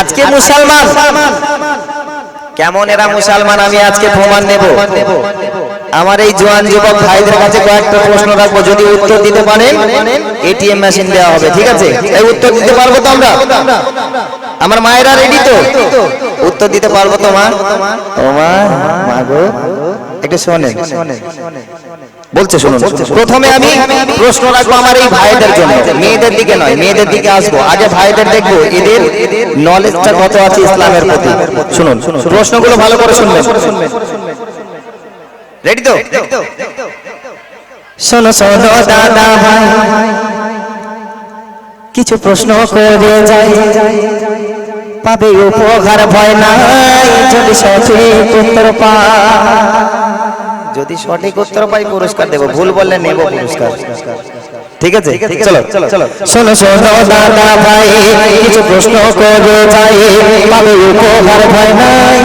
আজকে মুসলমান। কেমন এরা মুসলমান? আমি আজকে প্রমাণ নেব। আমার এই জোয়ান যুবক ভাইদের কাছে কয়েকটা প্রশ্ন রাখব। যদি উত্তর দিতে পারেন, এটিএম মেশিন দেওয়া হবে, ঠিক আছে? এই উত্তর দিতে পারব তো আমরা? আমার মায়েরা রেডি তো? উত্তর দিতে পারব তোমার? মা ও মা মা গো একটু শোনেন। বলছে শুনুন প্রথমে আমি প্রশ্ন রাখব আমার এই ভাইদের জন্য। মেয়েদের দিকে নয় মেয়েদের দিকে আসব। আগে ভাইদের দেখব এদের নলেজটা কত আছে ইসলামের প্রতি? শুনুন প্রশ্নগুলো ভালো করে শুনবেন। রেডি তো? শোনো শোনো দাদা ভাই। কিছু প্রশ্ন করে যাই। পাবে উপহার ভয় নাই যদি সঠিক উত্তর পা যদি সঠিক উত্তর পাই পুরস্কার দেবো ভুল বললে নেব পুরস্কার। ঠিক আছে? চলো। চলো। শোনো শোনো দাদা ভাই কিছু প্রশ্ন করে যাই। পাবে উপহার ভয় নাই।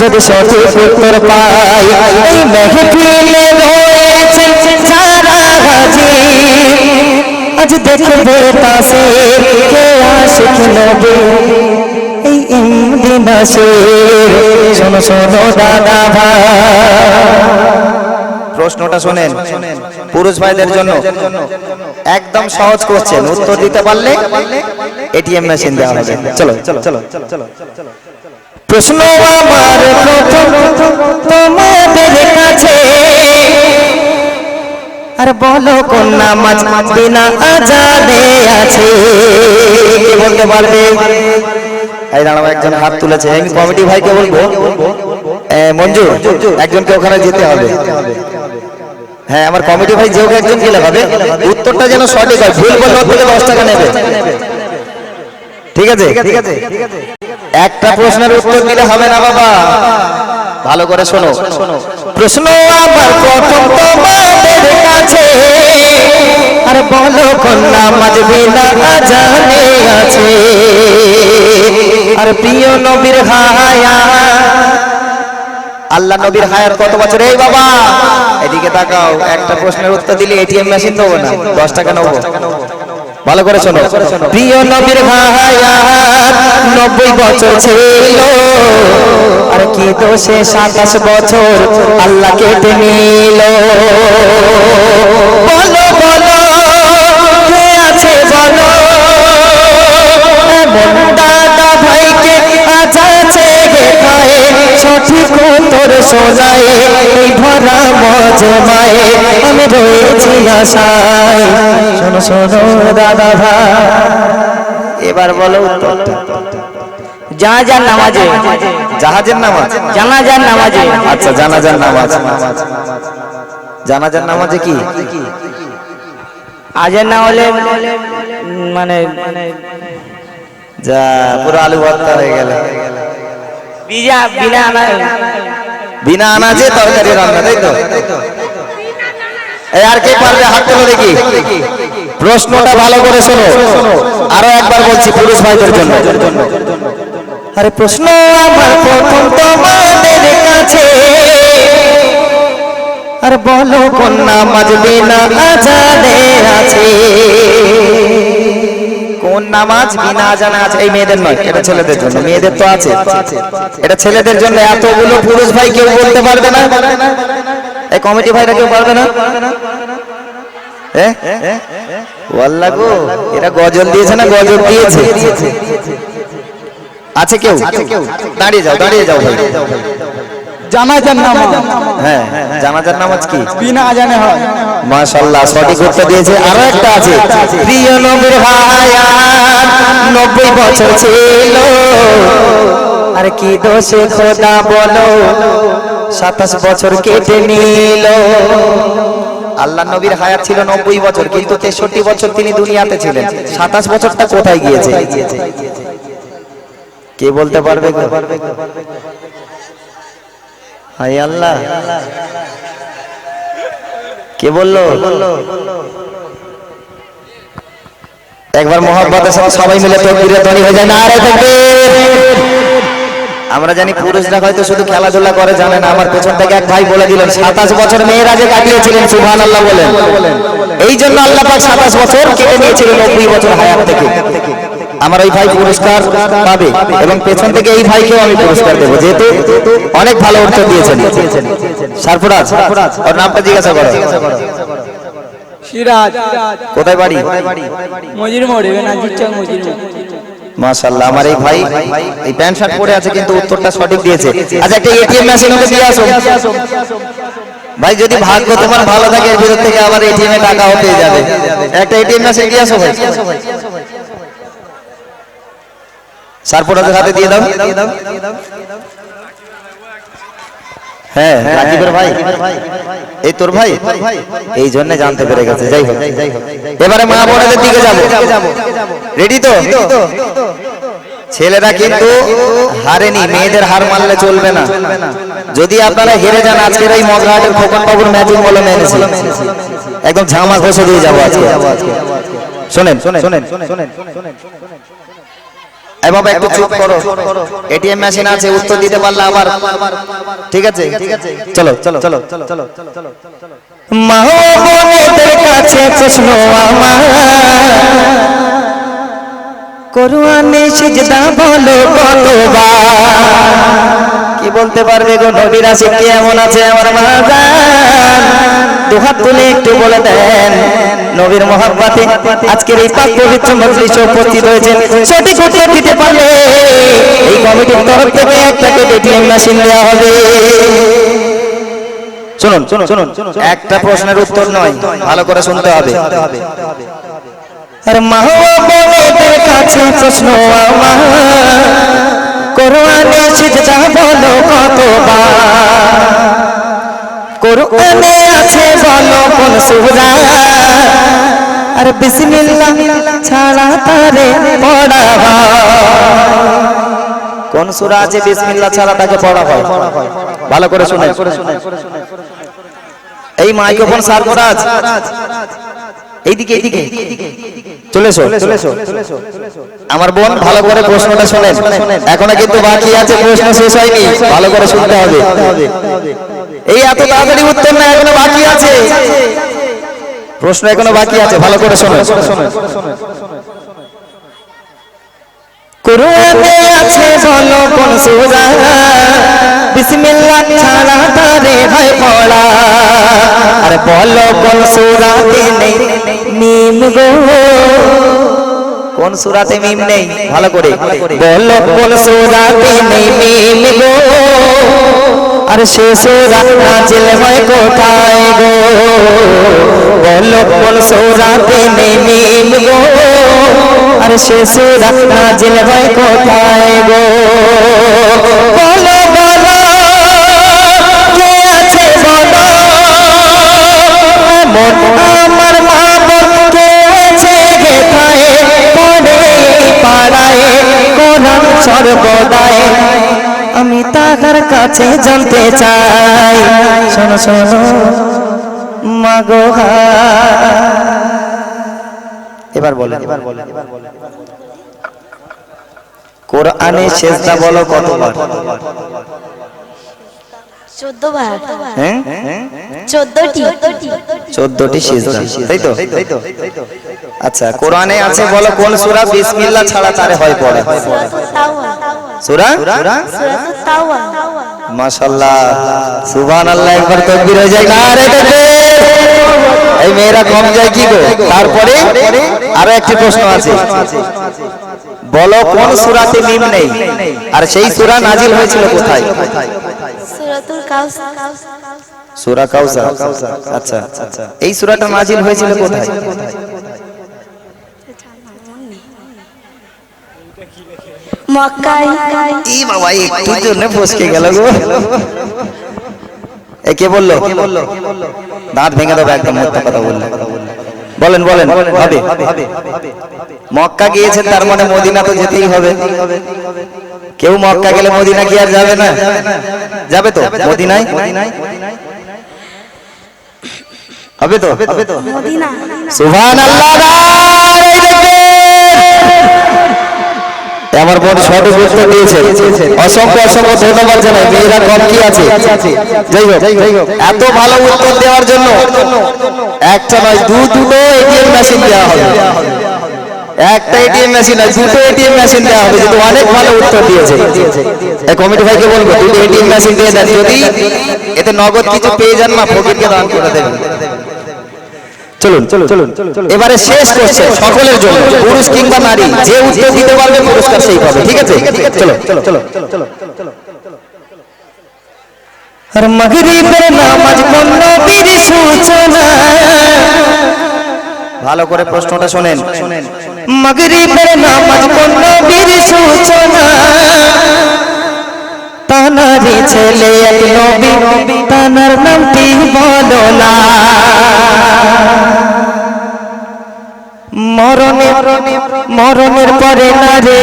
যদি সঠিক উত্তর পাই এই মেহফিলে রয়েছে যারা হাজির আজ দেখবে পাশে কে আশিক নবী এই শোনো শোনো দাদা ভাই। প্রশ্নটা শোনেন। পুরুষ ভাইদের জন্য একদম সহজ করছেন উত্তর দিতে পারলে এটিএম মেশিন দেওয়া হবে। চলো চলো চলো চলো প্রশ্ন আমার তোমাদের কাছে। আর বলো কোন নামাজ বিনা আজাদে আছে। বলতে পারবে? এই দাঁড়াও একজন হাত তুলেছে। আমি কমিটি ভাইকে বলব মঞ্জু একজনকে ওখানে যেতে হবে। হ্যাঁ আমার কমিটি ভাই যেও একজন গেলে হবে। উত্তরটা যেন সঠিক হয়। ভুল বললে ওর থেকে দশ টাকা নেবে। ঠিক আছে? ঠিক আছে একটা প্রশ্নের উত্তর দিলে হবে না বাবা। ভালো করে শোনো। প্রশ্ন আমার প্রথম তোমাদের কাছে। আর বলো কোন নামাজ বিনা আজানে আছে। আর প্রিয় নবীর হায়া। আল্লাহ নবীর হায়াত কত বছর? এই বাবা, এদিকে তাকাও, একটা প্রশ্নের উত্তর দিলে এটিএম মেশিন দেবো না? দশ টাকা নেব। ভালো করে শোনো। প্রিয় নবীর হায়াত নব্বই বছর ছিল। আর কি দোষে সাতাশ বছর আল্লাহ কেটে নিল। বলো বলো বলো এমন দাদা ভাইকে আজ আছে দেখায় সঠিক উত্তর শোনায় এই ভরা মজমায়। আমি রয়েছি আশায়। শোনো শোনো দাদা ভাই। এবার বলো জানাজার নামাজে। জাহাজের নামাজ? জানাজার নামাজে। আচ্ছা জানাজার নামাজ। জানাজার নামাজে কি? আজের না হলে মানে যা, পুরো আলু ভর্তা হয়ে গেল। বিজা, বিনা আনা বিনা আনাজে তরকারি রান্না, তাই তো? এই আর কে পারবে হাত তুলে দেখি। প্রশ্নটা ভালো করে শোনো। আরও একবার বলছি পুরুষ ভাইদের জন্য। আরে প্রশ্ন আমার প্রথম তোমাদের কাছে। আর বলো কোন নামাজ বিনা আজানে আছে। কোন নামাজ বিনা আজানে আছে। এই মেয়েদের নয়, এটা ছেলেদের জন্য, মেয়েদের তো আছে। এটা ছেলেদের জন্য এতগুলো পুরুষ ভাই কেউ বলতে পারবে না। এই কমিটি ভাইরা কেউ পারবে না? এ? গো, এরা গজল দিয়েছে না গজল দিয়েছে? আছে কেউ? দাঁড়িয়ে যাও দাঁড়িয়ে যাও ভাই। জানাজার নামাজ। হ্যাঁ জানাজার নামাজ কি? বিনা আজানে হয়। মাশাল্লাহ সঠিক উত্তর দিয়েছে। আরও একটা আছে। প্রিয় নবীর বছর ছিল। আর কি দোষে খোদা বলো? সাতাশ বছর কেটে নিল। আল্লাহ নবীর হায়াত ছিল নব্বই বছর কিন্তু তেষট্টি বছর তিনি দুনিয়াতে ছিলেন। সাতাশ বছরটা কোথায় গিয়েছে? কে বলতে পারবে হায় আল্লাহ। কে বলল? একবার সাথে সবাই মিলে হয়ে যায়। না আরে আমরা জানি পুরুষরা হয়তো শুধু খেলাধুলা করে, জানে না। আমার পেছন থেকে এক ভাই বলে দিলেন, সাতাশ বছর মেয়েরা যে কাটিয়েছিলেন সুবহান আল্লাহ বলেন। এই জন্য আল্লাহ পাক সাতাশ বছর কেটে নিয়েছিলেন নব্বই বছর হায়াত থেকে। আমার ওই ভাই পুরস্কার পাবে এবং পেছন থেকে এই ভাইকেও আমি পুরস্কার দেবো যেহেতু অনেক ভালো উত্তর দিয়েছেন। সারফরাজ ওর নামটা জিজ্ঞাসা করো। সিরাজ। কোথায় বাড়ি? মজির মোড় বেনাজির চক মজির মাশাআল্লাহ আমার এই ভাই এই প্যান্ট শার্ট পরে আছে কিন্তু উত্তরটা সঠিক দিয়েছে। আচ্ছা একটা এটিএম মেশিন ওকে দিয়ে আসো ভাই যদি ভাগ্য তোমার ভালো থাকে এর ভিতর থেকে আবার এটিএম এ টাকাও পেয়ে যাবে। একটা এটিএম মেশিন দিয়ে আসো ভাই। সারপোর্টাদের হাতে দিয়ে দাও। হ্যাঁ ছেলেরা কিন্তু হারেনি, মেয়েদের হার মানলে চলবে না। যদি আপনারা হেরে যান, আজকের এই মগরাহাটের খোকন বাবুর ম্যাচিং বলে মেনেছি একদম ঝামা ঘষে দিয়ে যাব আজকে। শোনেন শোনেন শোনেন শোনেন এই বাবা একটু চুপ করো। এটিএম মেশিন আছে, উত্তর দিতে পারলে আবার। ঠিক আছে? চলো চলো চলো চলো চলো চলো মা বোনেদের কাছে প্রশ্ন আমার। করুয়ানে সিজদা বলো কতবার? কি বলতে পারবে গো নবীর? আশিক এমন আছে আমার মাজান দুহাত তুলে একটু বলে দেন। নবীর মহাব্বাতে আজকের এই পাক পবিত্র মজলিসে উপস্থিত হয়েছেন সঠিক উত্তর দিতে পারলে এই কমিটির তরফ থেকে একটা এটিএম মেশিন দেওয়া হবে। শুনুন শুনুন শুনুন একটা প্রশ্নের উত্তর নয়, ভালো করে শুনতে হবে। আর মা বোনেদের কাছে প্রশ্ন আমার। কোরআনে সিজদা বলো কতবার? কোরআনে আছে বলো কোন সূরা? আর বিসমিল্লাহ ছাড়া তারে পড়া। কোন সূরা আছে বিসমিল্লাহ ছাড়া তাকে পড়া ভালো করে শুনে। এই মাইক্রোফোন সারফরাজ এইদিকে এইদিকে। চলে এসো আমার বোন ভালো করে প্রশ্নটা শোনেন। এখনও কিন্তু বাকি আছে প্রশ্ন শেষ হয়নি। ভালো করে শুনতে হবে। এই এত তাড়াতাড়ি উত্তর না এখনও বাকি আছে। প্রশ্ন এখনও বাকি আছে ভালো করে শোনো কোরআনে আছে বলো কোন সূরা। বিসমিল্লাহ ছাড়া তারে হয় পড়া। আর বলো কোন সূরাতে নেই? মিম গো। কোন সূরাতে মিম নেই? ভালো করে বলো কোন সূরাতে নেই? মিম গো। আর সে সূরা নাজিল হয় কোথায় গো? বলো কোন সূরাতে নেই? মিম গো। আর সে সূরা নাজিল হয় কোথায় গো? সর্বদায় আমি তাহার কাছে জানতে চাই। শোনো শোনো মাগো এবার বলে, এবার বলেন কোরআনে শেষদা বলো কতবার? হ্যাঁ? চোদ্দটি। চোদ্দটি সিজদা। তাই তো? আচ্ছা কোরআনে আছে বলো কোন সূরা? বিসমিল্লাহ ছাড়া তারে হয় পড়ে। সূরা মাশাআল্লাহ। সুবহানাল্লাহ একবার তাকবীর হয়ে যায়। না রে এই মেয়েরা কম যায় কি গো? তারপরে আরও একটি প্রশ্ন আছে। বলো কোন সূরাতে মিম নেই? আর সেই সূরা নাজিল হয়েছিল কোথায়? সুরাতুল কাউসার। সূরা কাউসার? আচ্ছা আচ্ছা। এই সূরাটা নাজিল হয়েছিল কোথায়? মক্কায়। ই বাবা একটু জন্য ফসকে গেল গো। এ কে বলল? দাঁত ভেঙে দেবো একদম মিথ্যা কথা বললে। বলেন বলেন হবে মক্কা গিয়েছেন তার মানে মদিনা তো যেতেই হবে। কেউ মক্কা গেলে মদিনা কি আর যাবে না? যাবে তো? মদিনায় হবে তো? হবে তো। আমার বোন সঠিক উত্তর দিয়েছে অসংখ্য অসংখ্য ধন্যবাদ জানাই। মেয়েরা কম কি আছে? যাই হোক এত ভালো উত্তর দেওয়ার জন্য একটা নয় দু দুটো এটিএম মেশিন দেওয়া হবে। একটা এটিএম মেশিন আছে দুটো এটিএম মেশিন দেওয়া হবে যেহেতু অনেক ভালো উত্তর দিয়েছে এই কমিটি ভাইকে বলব দুটো এটিএম মেশিন দিয়ে দেন যদি এতে নগদ কিছু পেয়ে যান না ফকিরকে দান করে দেবেন চলুন চলুন চলুন এবারে শেষ কোশ্চেন সকলের জন্য পুরুষ কিংবা নারী যে উত্তর দিতে পারবে পুরস্কার সেই পাবে ঠিক আছে চলো চলো চলো চলো আর মগরিবের নামাজ নবীর সূচনা ভালো করে প্রশ্নটা শোনেন মগরিবের নামাজ কোন নবীর সূচনা। তানারি ছেলে এক নবী, তানার নামটি বলো না মরণের মরণের পরে না রে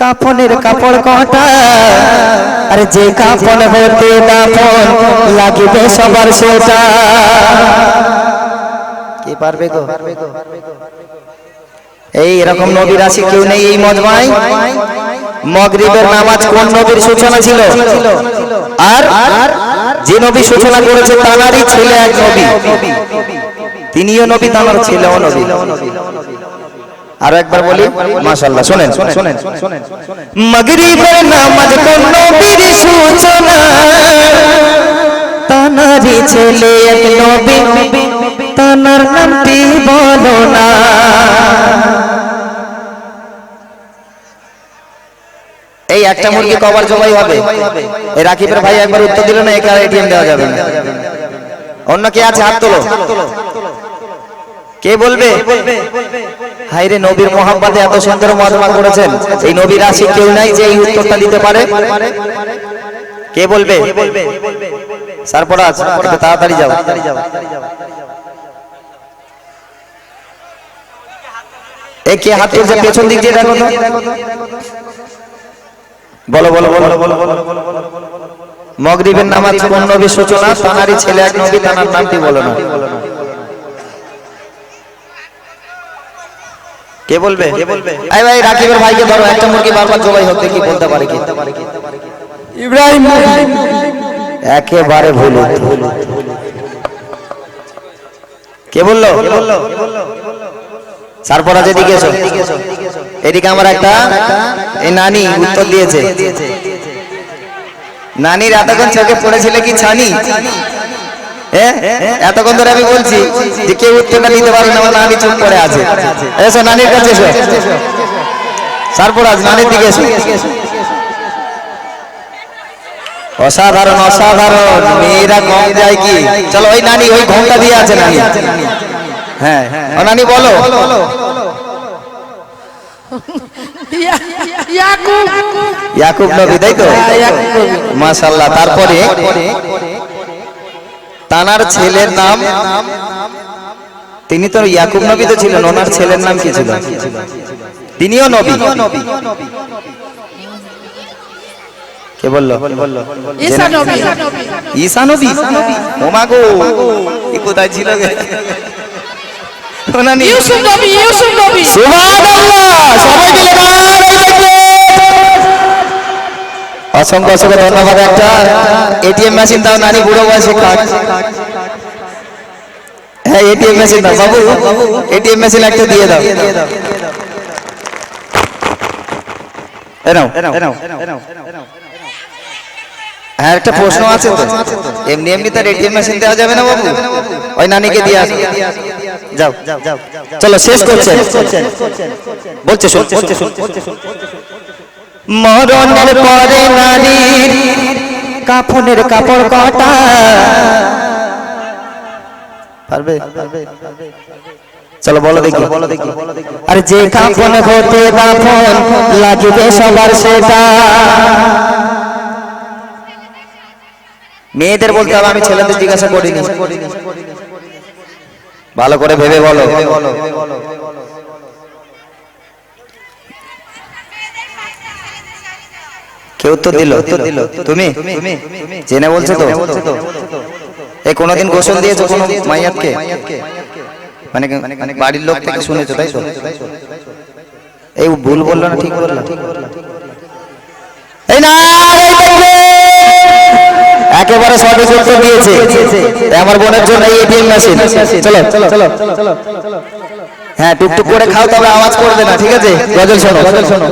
কাপনের কাপড় কটা। আর যে কাপন হতে দাপন লাগিবে সবার সেটা। কে পারবে গো? এই এরকম নবীর রাশি কেউ নেই এই মজমায় মগরিবের নামাজ কোন নবীর সূচনা ছিল? আর যে নবী সূচনা করেছে তাঁরই ছেলে এক নবী। তিনিও নবী তাঁর ছেলেও নবী। আরও একবার বলি, মাশাআল্লাহ, শুনেন শুনেন শুনেন। মগরিবের নামাজ কোন নবীর সূচনা? তানারি ছেলে এক নবী। তানার নামটি বলো না। এই একটা মুরগি কবার জবাই হবে। এই রাকিবের ভাই একবার উত্তর দিল না একে আর এটিএম দেওয়া যাবে না। অন্য কে আছে হাত তোলো। কে বলবে? হাইরে নবীর মোহাম্মদে এত সুন্দর মজমা করেছেন। এই নবীর রাশি কেউ নাই যে এই উত্তরটা দিতে পারে। কে বলবে? সারপরাজ একটু তাড়াতাড়ি যাও। এ কে হাত তুলছে পেছন দিক দিয়ে দেখো তো বলো বলো বলো বলো বলো মগরিবের নামাজ কোন নবীর সূচনা তানারই ছেলে এক নবী তানার নামটি বলো না কে বলবে এই ভাই রাকিবের ভাইকে ধরো একটা মুরগি বারবার জবাই হতে কি বলতে পারে কি ইব্রাহিম একেবারে ভুল উত্তর। কে বলল সারপরাজ এদিকে এসো। এদিকে আমার একটা, এই নানি উত্তর দিয়েছে। নানির এতক্ষণ চোখে পড়েছিল কি ছানি? এতক্ষণ ধরে আমি বলছি যে কেউ উত্তরটা দিতে পারবে না, আমার নানি চুপ করে আছে। এসো, নানির কাছে এসো। সারপরাজ নানির দিকে এসো। অসাধারণ অসাধারণ। মেয়েরা কম যায় কি? চলো, ওই নানি, ওই ঘণ্টা দিয়ে আছে নানি। হ্যাঁ ও নানি বলো। ইয়াকুব। নবী তাই তো? মাশাল্লাহ তারপরে তানার ছেলের নাম? তিনি তো ইয়াকুব নবী তো ছিলেন ওনার ছেলের নাম কি ছিল? তিনিও নবী। কে বলল? ঈসা নবী। ঈসা নবী? ওমা গো কোথায় ছিল ইউসুফ নবী ইউসুফ নবী। সুবহানাল্লাহ। অসংখ্য অসংখ্য ধন্যবাদ একটা এটিএম মেশিন দাও নানি বুড়ো বয়সে হ্যাঁ এটিএম মেশিন দাও বাবু এটিএম মেশিন একটা দিয়ে দাও। হ্যাঁ একটা প্রশ্ন আছে তো। এমনি এমনি তার এটিএম মেশিন দেওয়া যাবে না বাবু। ওই নানিকে দিয়ে আসো। যাও চলো শেষ করছেন। বলছে মরণের পরে নারীর কাফনের কাপড় কটা। পারবে? চলো বলো দেখি। বলো দেখি। আর যে কাফন হতে দাফন লাগিবে সবার সেটা মেয়েদের বলতে হবে আমি ছেলেদের জিজ্ঞাসা করিনি। ভালো করে ভেবে বলো। কে উত্তর দিল? তুমি? জেনে বলছো তো? এই কোনোদিন গোসল দিয়েছ কোনো মাইয়াতকে? মানে মানে বাড়ির লোক থেকে শুনেছো, তাই তো? এই ভুল বলল না, ঠিক বলল এই না! একেবারে সঠিক উত্তর দিয়েছে। আমার বোনের জন্য এই এটিএম মেশিন চলো চলো চলো। হ্যাঁ টুকটুক করে খাও, তবে আওয়াজ করবে না, ঠিক আছে? গজল শোনো গজল শোনো।